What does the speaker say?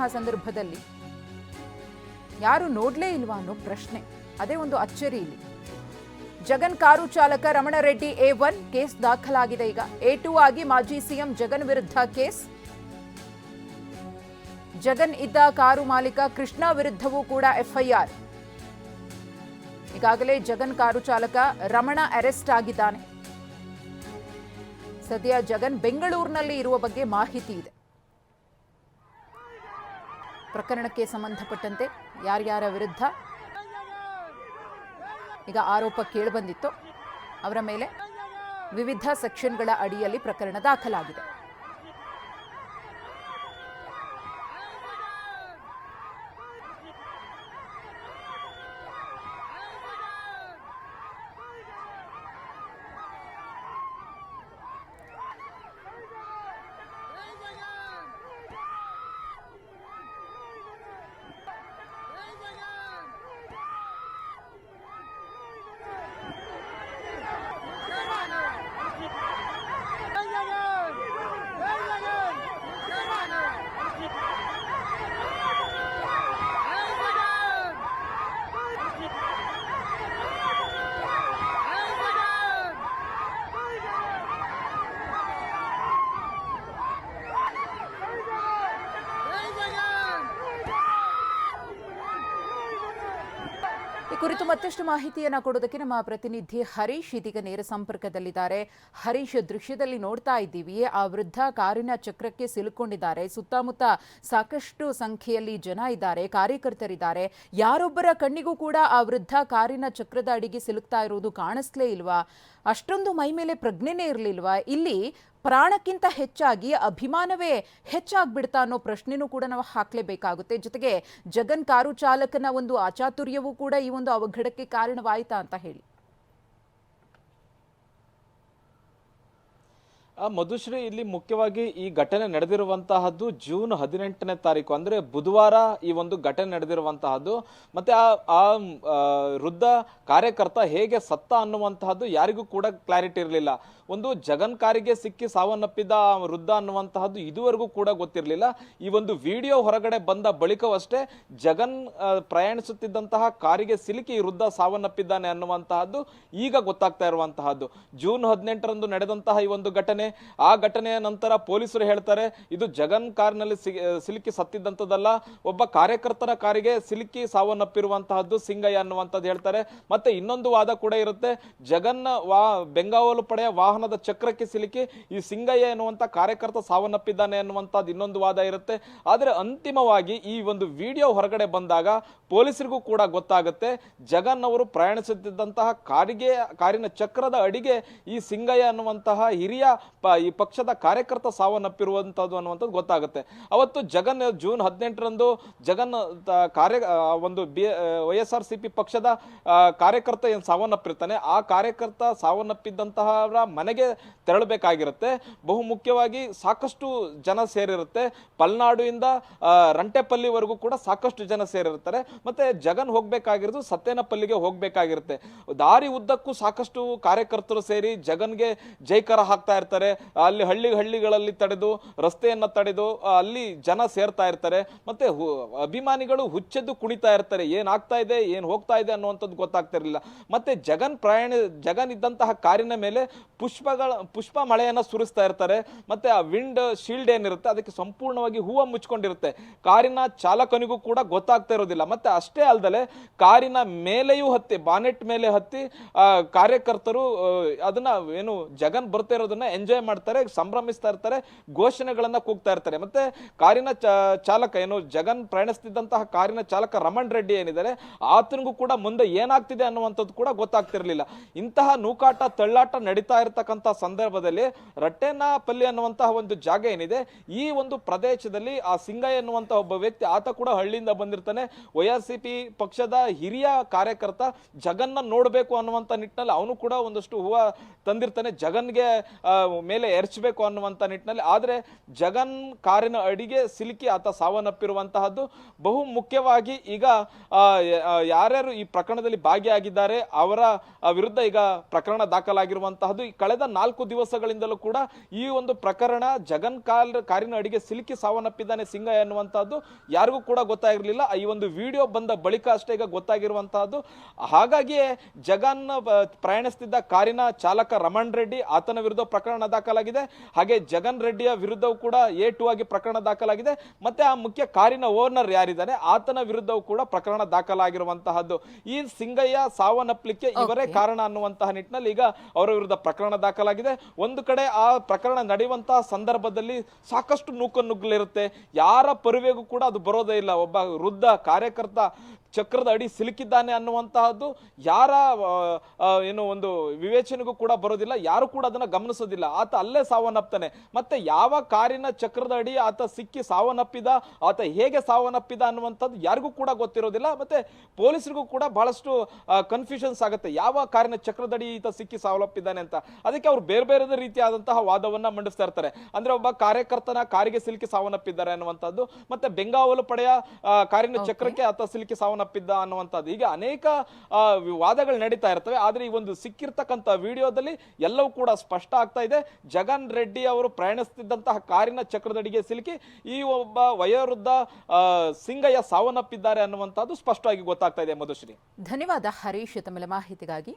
ಇರುವಂತಹ ಸಂದರ್ಭದಲ್ಲಿ? ಯಾರು ನೋಡ್ಲೇ ಇಲ್ವಾ ಅನ್ನೋ ಪ್ರಶ್ನೆ. ಅದೇ ಒಂದು ಅಚ್ಚರಿ ಇಲ್ಲಿ ಜಗನ್ ಕಾರು ಚಾಲಕ ರಮಣರೆಡ್ಡಿ ಎ ಒನ್ ಕೇಸ್ ದಾಖಲಾಗಿದೆ ಈಗ. ಎ ಟು ಆಗಿ ಮಾಜಿ ಸಿಎಂ ಜಗನ್ ವಿರುದ್ಧ ಕೇಸ್. ಜಗನ್ ಇದ್ದ ಕಾರು ಮಾಲೀಕ ಕೃಷ್ಣ ವಿರುದ್ಧವೂ ಕೂಡ ಎಫ್ಐಆರ್. ಈಗಾಗಲೇ ಜಗನ್ ಕಾರು ಚಾಲಕ ರಮಣ ಅರೆಸ್ಟ್ ಆಗಿದ್ದಾನೆ. ಸದ್ಯ ಜಗನ್ ಬೆಂಗಳೂರಿನಲ್ಲಿ ಇರುವ ಬಗ್ಗೆ ಮಾಹಿತಿ ಇದೆ. ಪ್ರಕರಣಕ್ಕೆ ಸಂಬಂಧಪಟ್ಟಂತೆ ಯಾರ್ಯಾರ ವಿರುದ್ಧ ಈಗ ಆರೋಪ ಕೇಳಿಬಂದಿತ್ತು. ಅವರ ಮೇಲೆ ವಿವಿಧ ಸೆಕ್ಷನ್ಗಳ ಅಡಿಯಲ್ಲಿ ಪ್ರಕರಣ ದಾಖಲಾಗಿದೆ. ಕುರಿತು ಮತ್ತಷ್ಟು ಮಾಹಿತಿಯನ್ನು ಕೊಡೋದಕ್ಕೆ ನಮ್ಮ ಪ್ರತಿನಿಧಿ ಹರೀಶ್ ಇದೀಗ ನೇರ ಸಂಪರ್ಕದಲ್ಲಿದ್ದಾರೆ. ಹರೀಶ್ ದೃಶ್ಯದಲ್ಲಿ ನೋಡ್ತಾ ಇದ್ದೀವಿ. ಆ ವೃದ್ಧ ಕಾರಿನ ಚಕ್ರಕ್ಕೆ ಸಿಲುಕೊಂಡಿದ್ದಾರೆ. ಸುತ್ತಮುತ್ತ ಸಾಕಷ್ಟು ಸಂಖ್ಯೆಯಲ್ಲಿ ಜನ ಇದ್ದಾರೆ, ಕಾರ್ಯಕರ್ತರಿದ್ದಾರೆ. ಯಾರೊಬ್ಬರ ಕಣ್ಣಿಗೂ ಕೂಡ ಆ ವೃದ್ಧ ಕಾರಿನ ಚಕ್ರದ ಅಡಿಗೆ ಸಿಲುಕ್ತಾ ಇರುವುದು ಕಾಣಿಸ್ಲೇ ಇಲ್ವಾ? ಅಷ್ಟೊಂದು ಮೈ ಮೇಲೆ ಪ್ರಜ್ಞೆನೇ ಇರಲಿಲ್ವಾ? ಇಲ್ಲಿ ಪ್ರಾಣಕ್ಕಿಂತ ಹೆಚ್ಚಾಗಿ ಅಭಿಮಾನವೇ ಹೆಚ್ಚಾಗ್ಬಿಡ್ತಾ ಅನ್ನೋ ಪ್ರಶ್ನೆನೂ ಕೂಡ ನಾವು ಹಾಕಲೇಬೇಕಾಗುತ್ತೆ. ಜೊತೆಗೆ ಜಗನ್ ಕಾರು ಚಾಲಕನ ಒಂದು ಅಚಾತುರ್ಯವೂ ಕೂಡ ಈ ಒಂದು ಅವಘಡಕ್ಕೆ ಕಾರಣವಾಯಿತಾ ಅಂತ ಹೇಳಿ. ಮಧುಶ್ರೀ ಇಲ್ಲಿ ಮುಖ್ಯವಾಗಿ ಈ ಘಟನೆ ನಡೆದಿರುವಂತಹದ್ದು ಜೂನ್ ಹದಿನೆಂಟನೇ ತಾರೀಕು, ಅಂದ್ರೆ ಬುಧವಾರ ಈ ಒಂದು ಘಟನೆ ನಡೆದಿರುವಂತಹದ್ದು. ಮತ್ತೆ ಆ ಆ ವೃದ್ಧ ಕಾರ್ಯಕರ್ತ ಹೇಗೆ ಸತ್ತ ಅನ್ನುವಂತಹದ್ದು ಯಾರಿಗೂ ಕೂಡ ಕ್ಲಾರಿಟಿ ಇರಲಿಲ್ಲ. ಒಂದು ಜಗನ್ ಕಾರಿಗೆ ಸಿಕ್ಕಿ ಸಾವನ್ನಪ್ಪಿದ ವೃದ್ಧ ಅನ್ನುವಂತಹದ್ದು ಇದುವರೆಗೂ ಕೂಡ ಗೊತ್ತಿರಲಿಲ್ಲ. ಈ ಒಂದು ವಿಡಿಯೋ ಹೊರಗಡೆ ಬಂದ ಬಳಿಕವಷ್ಟೇ ಜಗನ್ ಪ್ರಯಾಣಿಸುತ್ತಿದ್ದಂತಹ ಕಾರಿಗೆ ಸಿಲುಕಿ ವೃದ್ಧ ಸಾವನ್ನಪ್ಪಿದ್ದಾನೆ ಅನ್ನುವಂತಹದ್ದು ಈಗ ಗೊತ್ತಾಗ್ತಾ ಇರುವಂತಹದ್ದು. ಜೂನ್ ಹದಿನೆಂಟರಂದು ನಡೆದಂತಹ ಈ ಒಂದು ಘಟನೆ ಆ ಘಟನೆಯ ನಂತರ ಪೊಲೀಸರು ಹೇಳ್ತಾರೆ, ಇದು ಜಗನ್ ಕಾರ್ನಲ್ಲಿ ಸಿಲುಕಿ ಸತ್ತಿದ್ದಂಥದ್ದಲ್ಲ ಒಬ್ಬ ಕಾರ್ಯಕರ್ತನ ಕಾರಿಗೆ ಸಿಲುಕಿ ಸಾವನ್ನಪ್ಪಿರುವಂತಹದ್ದು ಸಿಂಗಯ್ಯ ಅನ್ನುವಂಥದ್ದು ಹೇಳ್ತಾರೆ. ಮತ್ತೆ ಇನ್ನೊಂದು ವಾದ ಕೂಡ ಇರುತ್ತೆ, ಜಗನ್ನ ವಾ, ಬೆಂಗಾವಲು ಪಡೆಯ ವಾಹನದ ಚಕ್ರಕ್ಕೆ ಸಿಲುಕಿ ಈ ಸಿಂಗಯ್ಯ ಎನ್ನುವಂಥ ಕಾರ್ಯಕರ್ತ ಸಾವನ್ನಪ್ಪಿದ್ದಾನೆ ಅನ್ನುವಂಥದ್ದು ಇನ್ನೊಂದು ವಾದ ಇರುತ್ತೆ. ಆದರೆ ಅಂತಿಮವಾಗಿ ಈ ಒಂದು ವಿಡಿಯೋ ಹೊರಗಡೆ ಬಂದಾಗ ಪೊಲೀಸರಿಗೂ ಕೂಡ ಗೊತ್ತಾಗುತ್ತೆ, ಜಗನ್ ಅವರು ಪ್ರಯಾಣಿಸುತ್ತಿದ್ದಂತಹ ಕಾರಿಗೆ, ಕಾರಿನ ಚಕ್ರದ ಅಡಿಗೆ ಈ ಸಿಂಗಯ್ಯ ಅನ್ನುವಂತಹ ಹಿರಿಯ ಪ- ಈ ಪಕ್ಷದ ಕಾರ್ಯಕರ್ತ ಸಾವನ್ನಪ್ಪಿರುವಂಥದ್ದು ಅನ್ನುವಂಥದ್ದು ಗೊತ್ತಾಗುತ್ತೆ. ಅವತ್ತು ಜಗನ್ ಜೂನ್ ಹದಿನೆಂಟರಂದು ಜಗನ್ ಕಾರ್ಯ ಒಂದು B Y S R C P ಪಕ್ಷದ ಕಾರ್ಯಕರ್ತ ಏನು ಸಾವನ್ನಪ್ಪಿರ್ತಾನೆ ಆ ಕಾರ್ಯಕರ್ತ ಸಾವನ್ನಪ್ಪಿದ್ದಂತಹವರ ಮನೆಗೆ ತೆರಳಬೇಕಾಗಿರುತ್ತೆ. ಬಹು ಮುಖ್ಯವಾಗಿ ಸಾಕಷ್ಟು ಜನ ಸೇರಿರುತ್ತೆ. ಪಲ್ನಾಡುಯಿಂದ ಆ, ರಂಟೆಪಲ್ಲಿವರೆಗೂ ಕೂಡ ಸಾಕಷ್ಟು ಜನ ಸೇರಿರ್ತಾರೆ. ಮತ್ತೆ ಜಗನ್ ಹೋಗ್ಬೇಕಾಗಿರೋದು ಸತ್ಯನಪಲ್ಲಿಗೆ ಹೋಗ್ಬೇಕಾಗಿರುತ್ತೆ. ದಾರಿ ಉದ್ದಕ್ಕೂ ಸಾಕಷ್ಟು ಕಾರ್ಯಕರ್ತರು ಸೇರಿ ಜಗನ್ಗೆ ಜೈಕರ ಹಾಕ್ತಾ ಇರ್ತಾರೆ. ಅಲ್ಲಿ ಹಳ್ಳಿ ಹಳ್ಳಿಗಳಲ್ಲಿ ತಡೆದು, ರಸ್ತೆಯನ್ನ ತಡೆದು ಅಲ್ಲಿ ಜನ ಸೇರ್ತಾ ಇರ್ತಾರೆ. ಮತ್ತೆ ಅಭಿಮಾನಿಗಳು ಹುಚ್ಚೆದ್ದು ಕುಣಿತಾ ಇರ್ತಾರೆ. ಏನಾಗ್ತಾ ಇದೆ, ಏನ್ ಹೋಗ್ತಾ ಇದೆ ಅನ್ನುವಂಥದ್ದು ಗೊತ್ತಾಗ್ತಿರಲಿಲ್ಲ. ಮತ್ತೆ ಜಗನ್ ಪ್ರಯಾಣ, ಜಗನ್ ಇದ್ದಂತಹ ಕಾರಿನ ಮೇಲೆ ಪುಷ್ಪಗಳ, ಪುಷ್ಪ ಮಳೆಯನ್ನ ಸುರಿಸ್ತಾ ಇರ್ತಾರೆ. ಮತ್ತೆ ಆ ವಿಂಡ್ ಶೀಲ್ಡ್ ಏನಿರುತ್ತೆ, ಅದಕ್ಕೆ ಸಂಪೂರ್ಣವಾಗಿ ಹೂವು ಮುಚ್ಕೊಂಡಿರುತ್ತೆ. ಕಾರಿನ ಚಾಲಕನಿಗೂ ಕೂಡ ಗೊತ್ತಾಗ್ತಾ ಇರೋದಿಲ್ಲ. ಮತ್ತೆ ಅಷ್ಟೇ ಅಲ್ಲದೆ ಕಾರಿನ ಮೇಲೆಯೂ ಹತ್ತಿ, ಬಾನೆಟ್ ಮೇಲೆ ಹತ್ತಿ ಕಾರ್ಯಕರ್ತರು ಅದನ್ನ ಏನು ಜಗನ್ ಬರ್ತಾ ಇರೋದನ್ನ ಎಂಜಾಯ್ ಮಾಡ್ತಾರೆ, ಸಂಭ್ರಮಿಸ್ತಾ ಇರ್ತಾರೆ, ಘೋಷಣೆಗಳನ್ನ ಕೂಗ್ತಾ ಇರ್ತಾರೆ. ಮತ್ತೆ ಕಾರಿನ ಚಾಲಕ ಏನು, ಜಗನ್ ಪ್ರಯಾಣಿಸ್ತಿದ್ದಂತಹ ಕಾರಿನ ಚಾಲಕ ರಮಣ್ ರೆಡ್ಡಿ ಏನಿದ್ದಾರೆ, ಆತನಿಗೂ ಕೂಡ ಮುಂದೆ ಏನಾಗ್ತಿದೆ ಅನ್ನುವಂಥದ್ದು ಕೂಡ ಗೊತ್ತಾಗ್ತಿರ್ಲಿಲ್ಲ. ಇಂತಹ ನೂಕಾಟ, ತಳ್ಳಾಟ ನಡೀತಾ ಇರತಕ್ಕಂತ ಸಂದರ್ಭದಲ್ಲಿ ರಟ್ಟೆನಪಲ್ಲಿ ಅನ್ನುವಂತಹ ಒಂದು ಜಾಗ ಏನಿದೆ, ಈ ಒಂದು ಪ್ರದೇಶದಲ್ಲಿ ಆ ಸಿಂಗಯ್ಯ ಎನ್ನುವಂತಹ ಒಬ್ಬ ವ್ಯಕ್ತಿ, ಆತ ಕೂಡ ಹಳ್ಳಿಯಿಂದ ಬಂದಿರ್ತಾನೆ. ವೈಆರ್ಸಿಪಿ ಪಕ್ಷದ ಹಿರಿಯ ಕಾರ್ಯಕರ್ತ ಜಗನ್ನ ನೋಡಬೇಕು ಅನ್ನುವಂತ ನಿಟ್ಟಿನಲ್ಲಿ ಅವನು ಕೂಡ ಒಂದಷ್ಟು ಹೂವ ತಂದಿರ್ತಾನೆ. ಜಗನ್ಗೆ ಮೇಲೆ ಎರಚಬೇಕು ಅನ್ನುವಂಥ ನಿಟ್ಟಿನಲ್ಲಿ. ಆದರೆ ಜಗನ್ ಕಾರಿನ ಅಡಿಗೆ ಸಿಲುಕಿ ಆತ ಸಾವನ್ನಪ್ಪಿರುವಂತಹದ್ದು. ಬಹು ಮುಖ್ಯವಾಗಿ ಈಗ ಯಾರ್ಯಾರು ಈ ಪ್ರಕರಣದಲ್ಲಿ ಭಾಗಿಯಾಗಿದ್ದಾರೆ, ಅವರ ವಿರುದ್ಧ ಈಗ ಪ್ರಕರಣ ದಾಖಲಾಗಿರುವಂತಹದ್ದು. ಕಳೆದ ನಾಲ್ಕು ದಿವಸಗಳಿಂದಲೂ ಕೂಡ ಈ ಒಂದು ಪ್ರಕರಣ ಜಗನ್ ಕಾಲ್, ಕಾರಿನ ಅಡಿಗೆ ಸಿಲುಕಿ ಸಾವನ್ನಪ್ಪಿದ್ದಾನೆ ಸಿಂಗ ಎನ್ನುವಂತಹದ್ದು ಯಾರಿಗೂ ಕೂಡ ಗೊತ್ತಾಗಿರಲಿಲ್ಲ. ಈ ಒಂದು ವಿಡಿಯೋ ಬಂದ ಬಳಿಕ ಅಷ್ಟೇ ಈಗ ಗೊತ್ತಾಗಿರುವಂತಹದ್ದು. ಹಾಗಾಗಿಯೇ ಜಗನ್ ಪ್ರಯಾಣಿಸ್ತಿದ್ದ ಕಾರಿನ ಚಾಲಕ ರಮಣ್ ರೆಡ್ಡಿ ಆತನ ವಿರುದ್ಧ ಪ್ರಕರಣ ದಾಖಲಾಗಿದೆ. ಹಾಗೆ ಜಗನ್ ರೆಡ್ಡಿಯ ವಿರುದ್ಧವೂ ಕೂಡ ಎ ಟು ಆಗಿ ಪ್ರಕರಣ ದಾಖಲಾಗಿದೆ. ಮತ್ತೆ ಆ ಮುಖ್ಯ ಕಾರಿನ ಓನರ್ ಯಾರಿದ್ದಾನೆ? ಆತನ ವಿರುದ್ಧವೂ ಕೂಡ ಪ್ರಕರಣ ದಾಖಲಾಗಿರುವಂತಹದ್ದು. ಈ ಸಿಂಗಯ್ಯ ಸಾವನ್ನಪ್ಪಲಿಕ್ಕೆ ಇವರೇ ಕಾರಣ ಅನ್ನುವಂತಹ ನಿಟ್ಟಿನಲ್ಲಿ ಈಗ ಅವರ ವಿರುದ್ಧ ಪ್ರಕರಣ ದಾಖಲಾಗಿದೆ. ಒಂದು ಕಡೆ ಆ ಪ್ರಕರಣ ನಡೆಯುವಂತಹ ಸಂದರ್ಭದಲ್ಲಿ ಸಾಕಷ್ಟು ನೂಕು ನುಗ್ಗಲಿರುತ್ತೆ ಯಾರ ಪರಿವೆಗೂ ಕೂಡ ಅದು ಬರೋದೇ ಇಲ್ಲ. ಒಬ್ಬ ವೃದ್ಧ ಕಾರ್ಯಕರ್ತ ಚಕ್ರದ ಅಡಿ ಸಿಲುಕಿದ್ದಾನೆ ಅನ್ನುವಂತಹದ್ದು ಯಾರ ಏನು ಒಂದು ವಿವೇಚನೆಗೂ ಕೂಡ ಬರೋದಿಲ್ಲ ಯಾರು ಕೂಡ ಅದನ್ನ ಗಮನಿಸೋದಿಲ್ಲ. ಆತ ಅಲ್ಲೇ ಸಾವನ್ನಪ್ತಾನೆ. ಮತ್ತೆ ಯಾವ ಕಾರಿನ ಚಕ್ರದ ಅಡಿ ಆತ ಸಿಕ್ಕಿ ಸಾವನ್ನಪ್ಪಿದ ಆತ ಹೇಗೆ ಸಾವನ್ನಪ್ಪಿದ ಅನ್ನುವಂಥದ್ದು ಯಾರಿಗೂ ಕೂಡ ಗೊತ್ತಿರೋದಿಲ್ಲ. ಮತ್ತೆ ಪೊಲೀಸರಿಗೂ ಕೂಡ ಬಹಳಷ್ಟು ಕನ್ಫ್ಯೂಷನ್ಸ್ ಆಗುತ್ತೆ. ಯಾವ ಕಾರಿನ ಚಕ್ರದಡಿ ಈತ ಸಿಕ್ಕಿ ಸಾವನ್ನಪ್ಪಿದ್ದಾನೆ ಅಂತ. ಅದಕ್ಕೆ ಅವ್ರು ಬೇರೆ ಬೇರೆ ರೀತಿಯಾದಂತಹ ವಾದವನ್ನ ಮಂಡಿಸ್ತಾ ಇರ್ತಾರೆ. ಅಂದ್ರೆ ಒಬ್ಬ ಕಾರ್ಯಕರ್ತನ ಕಾರಿಗೆ ಸಿಲುಕಿ ಸಾವನ್ನಪ್ಪಿದ್ದಾರೆ ಅನ್ನುವಂಥದ್ದು. ಮತ್ತೆ ಬೆಂಗಾವಲು ಪಡೆಯ ಕಾರಿನ ಚಕ್ರಕ್ಕೆ ಆತ ಸಿಲುಕಿ ಸಾವನ್ನಪ್ಪಿದ್ದ ಅನ್ನುವಂಥದ್ದು. ಹೀಗೆ ಅನೇಕ ವಾದಗಳು ನಡೀತಾ ಇರ್ತವೆ. ಆದರೆ ಈ ಒಂದು ಸಿಕ್ಕಿರ್ತಕ್ಕಂಥ ವಿಡಿಯೋದಲ್ಲಿ ಎಲ್ಲವೂ ಕೂಡ ಸ್ಪಷ್ಟ ಆಗ್ತಾ ಇದೆ. ಜಗನ್ ರೆಡ್ಡಿ ಅವರು ಪ್ರಯಾಣಿಸುತ್ತಿದ್ದಂತಹ ಕಾರಿನ ಚಕ್ರದಡಿಗೆ ಸಿಲುಕಿ ಈ ಒಬ್ಬ ವಯೋವೃದ್ಧ ಸಿಂಗಯ್ಯ ಸಾವನ್ನಪ್ಪಿದ್ದಾರೆ ಅನ್ನುವಂಥದ್ದು ಸ್ಪಷ್ಟವಾಗಿ ಗೊತ್ತಾಗ್ತಾ ಇದೆ. ಮಧುಶ್ರೀ. ಧನ್ಯವಾದ ಹರೀಶ್ ತಮ್ಮೆಲ್ಲ ಮಾಹಿತಿಗಾಗಿ.